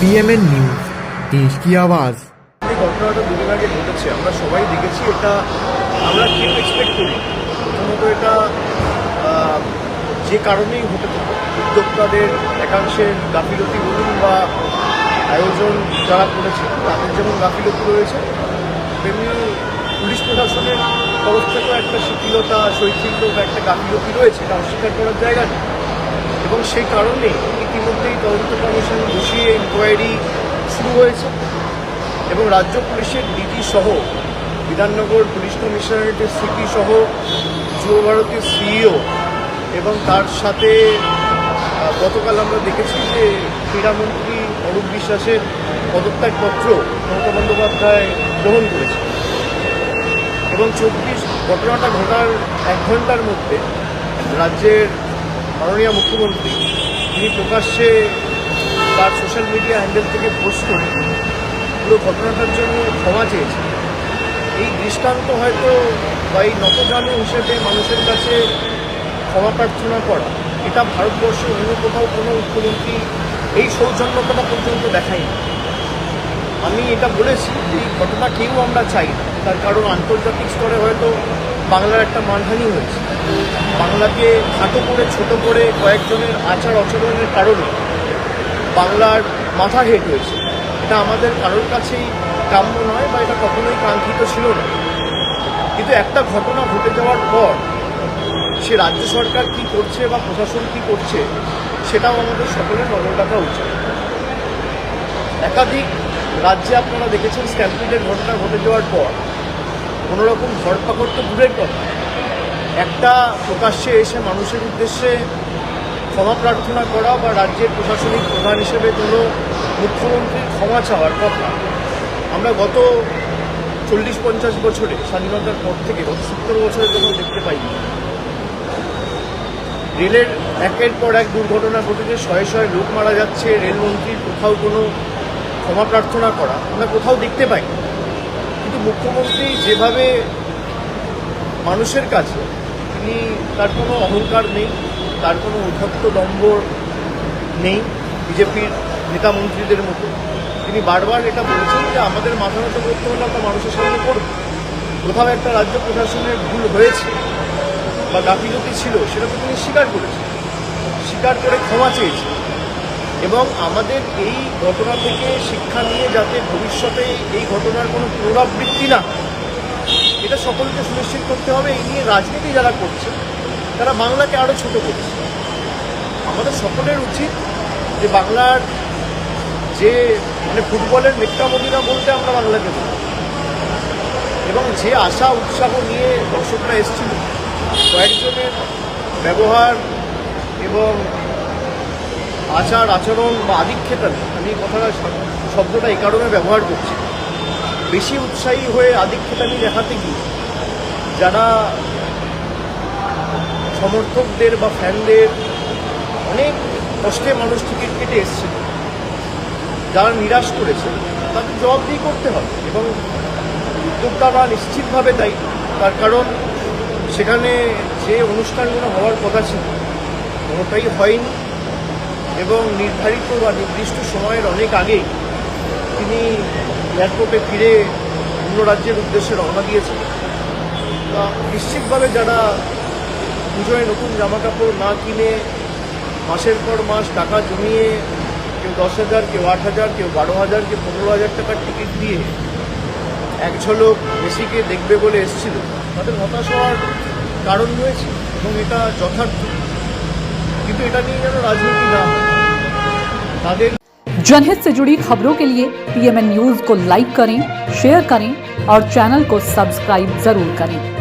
PMN news দেশ কি আওয়াজ ঘটনাটা দুদিন আগে ঘটেছে, আমরা সবাই দেখেছি এটা, আমরা কেউ এক্সপেক্ট করি প্রথমত এটা যে কারণেই হতে থাকে উদ্যোক্তাদের একাংশের গাফিলতি বলুন বা আয়োজন যারা করেছে, তাদের যেমন গাফিলতি রয়েছে, তেমনি পুলিশ প্রশাসনের তরফ থেকেও একটা শিথিলতা, শৈথিল্য বা একটা গাফিলতি রয়েছে, এটা অস্বীকার করার জায়গা নেই। এবং সেই কারণে ইতিমধ্যেই তদন্ত কমিশন বসিয়ে ইনকোয়ারি শুরু হয়েছে এবং রাজ্য পুলিশের ডিজি সহ বিধাননগর পুলিশ কমিশনারেটের সিপি সহ যুব ভারতীর সিইও এবং তার সাথে গতকাল আমরা দেখেছি যে ক্রীড়ামন্ত্রী অরূপ বিশ্বাসের পদত্যাগপত্র মমতা বন্দ্যোপাধ্যায় গ্রহণ করেছে। এবং চব্বিশ, ঘটনাটা ঘটার এক ঘণ্টার মধ্যে রাজ্যের মাননীয় মুখ্যমন্ত্রী তিনি প্রকাশ্যে তার সোশ্যাল মিডিয়া হ্যান্ডেল থেকে পোস্ট করে পুরো ঘটনাটার জন্য ক্ষমা চেয়েছে এই দৃষ্টান্ত হয়তো বা এই নতজানু হিসেবে মানুষের কাছে ক্ষমা প্রার্থনা করা, এটা ভারতবর্ষে অন্য কোথাও কোনো মুখ্যমন্ত্রী এই সৌজন্যতাটা পর্যন্ত দেখায়নি। আমি এটা বলেছি যে এই ঘটনা কেউ আমরা চাই তার কারণ আন্তর্জাতিক স্তরে হয়তো বাংলার একটা মানহানি হয়েছে। বাংলাকে খাটো করে, ছোট করে কয়েকজনের আচার আচরণের কারণে বাংলার মাথা হেট হয়েছে। এটা আমাদের কারোর কাছেই কাম্য নয় বা এটা কখনোই কাঙ্ক্ষিত ছিল না। কিন্তু একটা ঘটনা ঘটে যাওয়ার পর সে রাজ্য সরকার কি করছে বা প্রশাসন কি করছে, সেটাও আমাদের সকলের নজর রাখা উচিত। একাধিক রাজ্যে আপনারা দেখেছেন, স্ট্যাম্পিডের ঘটনা ঘটে যাওয়ার পর কোনো রকম ধরপাকড় তো দূরের কথা। একটা প্রকাশ্যে এসে মানুষের উদ্দেশ্যে ক্ষমা প্রার্থনা করা বা রাজ্যের প্রশাসনিক প্রধান হিসেবে কোনো মুখ্যমন্ত্রীর ক্ষমা চাওয়ার কথা। আমরা গত চল্লিশ পঞ্চাশ বছরে স্বাধীনতার পর থেকে, গত সত্তর বছরে কোনো দেখতে পাইনি। রেলের একের পর এক দুর্ঘটনা ঘটেছে শয়ে শয়ে লোক মারা যাচ্ছে, রেলমন্ত্রীর কোথাও কোনো ক্ষমা প্রার্থনা করা আমরা কোথাও দেখতে পাই না। কিন্তু মুখ্যমন্ত্রী যেভাবে মানুষের কাছে, তিনি তার কোনো অহংকার নেই, তার কোনো উদ্ধত্ত দম্ভ নেই, বিজেপির নেতা মন্ত্রীদের মতো। তিনি বারবার এটা বলেছেন যে আমাদের মাথা নত করতে হলে আমরা মানুষের সামনে করব কোথাও একটা রাজ্য প্রশাসনের ভুল হয়েছে বা গাফিলতি ছিল সেটা তো তিনি স্বীকার করেছেন। স্বীকার করে ক্ষমা চেয়েছেন। এবং আমাদের এই ঘটনা থেকে শিক্ষা নিয়ে যাতে ভবিষ্যতে এই ঘটনার কোনো পুনরাবৃত্তি না এটা সকলকে সুনিশ্চিত করতে হবে। এই নিয়ে রাজনীতি যারা করছে, তারা বাংলাকে আরও ছোট করছে। আমাদের সকলের উচিত যে বাংলার যে মানে ফুটবলের মেট্টা মদিনা বলতে আমরা বাংলাকে বলি। এবং যে আশা, উৎসাহ নিয়ে দর্শকরা এসেছিল, কয়েকজনের ব্যবহার এবং আচার, আচরণ বা আধিক্ষেতা আমি কথাটা শব্দটা এই কারণে ব্যবহার করছি। বেশি উৎসাহী হয়ে আধিক্ষেতানি দেখাতে গিয়ে যারা সমর্থকদের বা ফ্যানদের অনেক কষ্টে মানুষ টিকিট কেটে এসছে যারা নিরাশ করেছে, তাদের জবাবদিহি করতে হবে এবং উদ্যোক্তারা নিশ্চিতভাবে দায়ী তার কারণ সেখানে যে অনুষ্ঠানগুলো হওয়ার কথা ছিল, কোনোটাই হয়নি। এবং নির্ধারিত বা নির্দিষ্ট সময়ের অনেক আগেই তিনি এয়ারপোর্টে ফিরে অন্য রাজ্যের উদ্দেশ্যে রওনা দিয়েছেন। নিশ্চিতভাবে যারা পুজোয় নতুন জামা কাপড় না কিনে মাসের পর মাস টাকা জমিয়ে কেউ দশ হাজার, কেউ আট হাজার, কেউ বারো হাজার, কেউ পনেরো হাজার টাকার টিকিট দিয়ে এক ঝলক মেসিকে দেখবে বলে এসেছিল, তাদের হতাশ হওয়ার কারণ রয়েছে এবং এটা যথার্থ। কিন্তু এটা নিয়ে যেন রাজনীতি না হয় তাদের जनहित से जुड़ी खबरों के लिए पीएमएन न्यूज को लाइक करें शेयर करें और चैनल को सब्सक्राइब जरूर करें